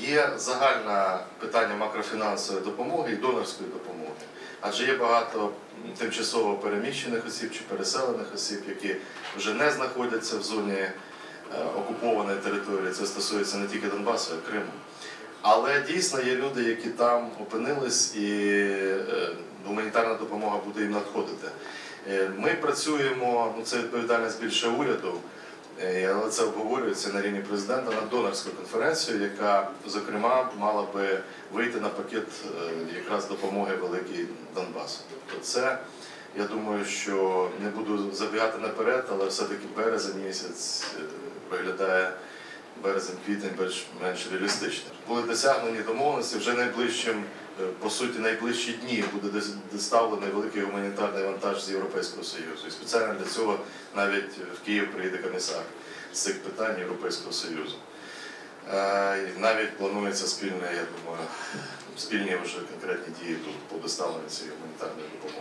Є загальне питання макрофінансової допомоги і донорської допомоги. Адже є багато тимчасово переміщених осіб чи переселених осіб, які вже не знаходяться в зоні е, окупованої території. Це стосується не тільки Донбасу, а й Криму. Але дійсно є люди, які там опинились, і е, гуманітарна допомога буде їм надходити. Е, Ми працюємо, ну це відповідальність більше уряду, але це обговорюється на рівні президента на донорську конференцію, яка, зокрема, мала би вийти на пакет е, якраз допомоги Великій Донбасу. Тобто це, я думаю, що не буду забігати наперед, але все-таки березень місяць е, виглядає березень-квітень більш менш реалістично. Були досягнені домовленості вже найближчим, по суті, найближчі дні буде доставлений великий гуманітарний вантаж з Європейського Союзу. І спеціально для цього навіть в Київ приїде комісар з цих питань Європейського Союзу. Е, і Навіть планується спільне, я думаю, спільні вже конкретні дії тут по доставленню цієї гуманітарної допомоги.